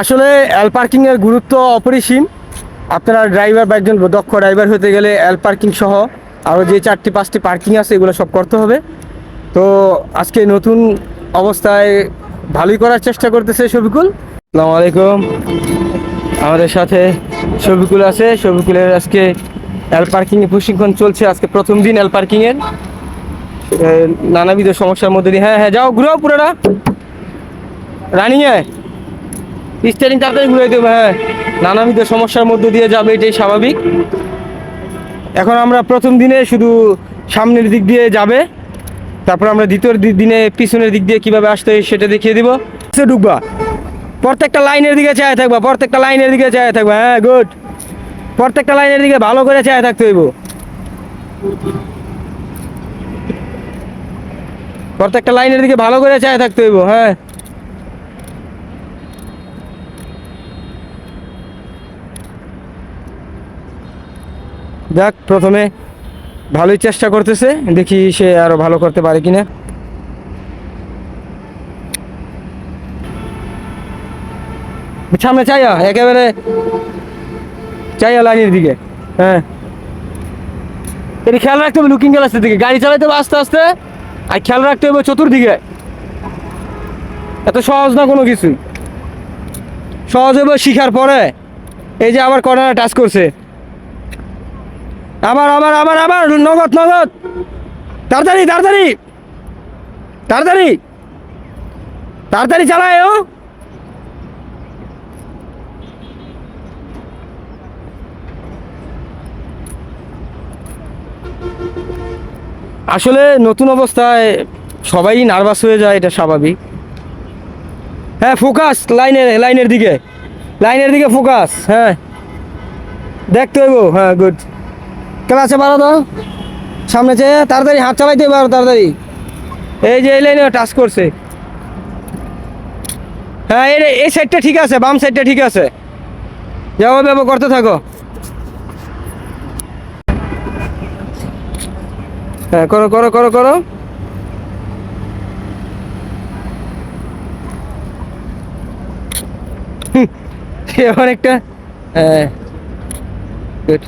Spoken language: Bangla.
আসলে এল পার্কিংয়ের গুরুত্ব অপরিসীম। আপনারা ড্রাইভার বা একজন দক্ষ ড্রাইভার হতে গেলে এল পার্কিং সহ আরও যে চারটি, পাঁচটি পার্কিং আছে, এগুলো সব করতে হবে। তো আজকে নতুন অবস্থায় ভালোই করার চেষ্টা করতেছে শফিকুল। আসসালামু আলাইকুম। আমাদের সাথে শফিকুল আছে। শফিকুলের আজকে এল পার্কিং প্রশিক্ষণ চলছে। আজকে প্রথম দিন এল পার্কিংয়ের নানাবিধ সমস্যার মধ্যে দিয়ে হ্যাঁ হ্যাঁ যাও, ঘুরাও পুরোটা। রানিংয়ে স্টারিং তাড়াতাড়ি ঘুরে দেবো হ্যাঁ। নানাবিধ সমস্যার মধ্যে দিয়ে যাবে, এটাই স্বাভাবিক। এখন আমরা প্রথম দিনে শুধু সামনের দিক দিয়ে যাবে। তারপর আমরা দ্বিতীয় দিনে পিছনের দিক দিয়ে কীভাবে আসতে হয় সেটা দেখিয়ে দিব। সে ঢুকবা। প্রত্যেকটা লাইনের দিকে চায় থাকবা, প্রত্যেকটা লাইনের দিকে চায় থাকবা হ্যাঁ গুড প্রত্যেকটা লাইনের দিকে ভালো করে চায় থাকতে হইব। প্রত্যেকটা লাইনের দিকে ভালো করে চায় থাকতে হইব হ্যাঁ। যাক, প্রথমে ভালোই চেষ্টা করতেছে, দেখি সে আরও ভালো করতে পারে কিনা। সামনে চাইয়া একেবারে চাইয়া লাইনের দিকে হ্যাঁ। এটা খেয়াল রাখতে হবে, লুকিং গ্লাসের দিকে। গাড়ি চালাইতে হবে আস্তে আস্তে, আর খেয়াল রাখতে হবে চতুর্দিকে। এত সহজ না কোনো কিছু সহজ হবে শিখার পরে, এই যে আবার কর্নারে টাচ করছে। আবার আবার আবার আবার, নগদ নগদ। তাড়াতাড়ি তাড়াতাড়ি। তাড়াতাড়ি। তাড়াতাড়ি চালায়, ও। আসলে নতুন অবস্থায় সবাই নার্ভাস হয়ে যায়, এটা স্বাভাবিক। হ্যাঁ ফোকাস লাইনের লাইনের দিকে। লাইনের দিকে ফোকাস হ্যাঁ। দেখতে হইব হ্যাঁ গুড ক্লাসে বারো দাও সামনে চেয়ে তাড়াতাড়ি হাত চালাইতে আরও তাড়াতাড়ি। এই যে, এই লাইনে টাচ করছে। হ্যাঁ এই এই সাইডটা ঠিক আছে, বাম সাইডটা ঠিক আছে। যাব যাব করতে থাকো। হ্যাঁ করো করো করো করো। অনেকটা হ্যাঁ গুড